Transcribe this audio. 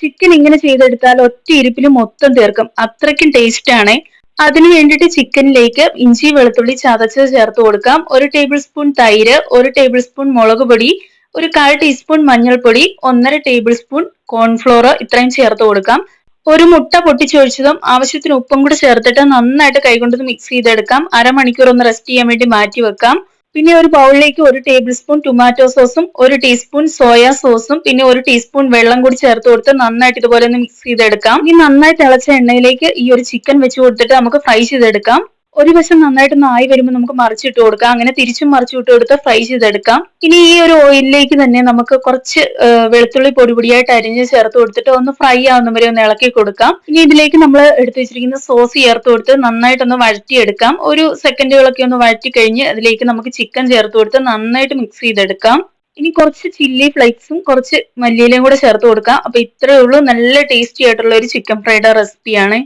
Chicken ഇങ്ങനെ ചെയ്തെടുത്താൽ ഒറ്റ ഇരിപ്പിൽ മൊത്തം തീർക്കും. അത്രയ്ക്കും ടേസ്റ്റ് ആണ്. അതിനു വേണ്ടിയിട്ട് ചിക്കനിലേക്ക് ഇഞ്ചി വെളുത്തുള്ളി ചതച്ചത് ചേർത്ത് കൊടുക്കാം. ഒരു ടേബിൾ സ്പൂൺ തൈര് ഒരു ടേബിൾ സ്പൂൺ മുളക് പൊടി ഒരു കാൽ ടീസ്പൂൺ മഞ്ഞൾപ്പൊടി ഒന്നര ടേബിൾ സ്പൂൺ കോൺഫ്ലോർ ഇത്രയും ചേർത്ത് കൊടുക്കാം. ഒരു മുട്ട പൊട്ടിച്ചൊഴിച്ചതും ആവശ്യത്തിന് ഉപ്പും കൂടി ചേർത്തിട്ട് നന്നായിട്ട് കൈകൊണ്ടത് മിക്സ് ചെയ്തെടുക്കാം. അരമണിക്കൂർ ഒന്ന് റെസ്റ്റ് ചെയ്യാൻ വേണ്ടി മാറ്റി വെക്കാം. പിന്നെ ഒരു ബൗളിലേക്ക് ഒരു ടേബിൾ സ്പൂൺ ടൊമാറ്റോ സോസും ഒരു ടീസ്പൂൺ സോയാ സോസും പിന്നെ ഒരു ടീസ്പൂൺ വെള്ളം കൂടി ചേർത്ത് കൊടുത്ത് നന്നായിട്ട് ഇതുപോലെ ഒന്ന് മിക്സ് ചെയ്തെടുക്കാം. ഈ നന്നായി തിളച്ച എണ്ണയിലേക്ക് ഈ ഒരു ചിക്കൻ വെച്ച് കൊടുത്തിട്ട് നമുക്ക് ഫ്രൈ ചെയ്തെടുക്കാം. ഒരു വശം നന്നായിട്ട് ആയി വരുമ്പോൾ നമുക്ക് മറിച്ചിട്ട് കൊടുക്കാം. അങ്ങനെ തിരിച്ചും മറിച്ചിട്ട് കൊടുത്ത് ഫ്രൈ ചെയ്തെടുക്കാം. ഇനി ഈ ഒരു ഓയിലിലേക്ക് തന്നെ നമുക്ക് കുറച്ച് വെളുത്തുള്ളി പൊടിപൊടിയായിട്ട് അരിഞ്ഞ് ചേർത്ത് കൊടുത്തിട്ട് ഒന്ന് ഫ്രൈ ആവുന്ന വരെ ഒന്ന് ഇളക്കി കൊടുക്കാം. ഇനി ഇതിലേക്ക് നമ്മൾ എടുത്തു വെച്ചിരിക്കുന്ന സോസ് ചേർത്ത് കൊടുത്ത് നന്നായിട്ടൊന്ന് വഴറ്റിയെടുക്കാം. ഒരു സെക്കൻഡുകളൊക്കെ ഒന്ന് വഴറ്റി കഴിഞ്ഞ് അതിലേക്ക് നമുക്ക് ചിക്കൻ ചേർത്ത് കൊടുത്ത് നന്നായിട്ട് മിക്സ് ചെയ്തെടുക്കാം. ഇനി കുറച്ച് ചില്ലി ഫ്ലേക്സും കുറച്ച് മല്ലിയിലയും കൂടെ ചേർത്ത് കൊടുക്കാം. അപ്പൊ ഇത്രയേ ഉള്ളൂ. നല്ല ടേസ്റ്റി ആയിട്ടുള്ള ഒരു ചിക്കൻ ഫ്രൈഡ് റെസിപ്പിയാണ്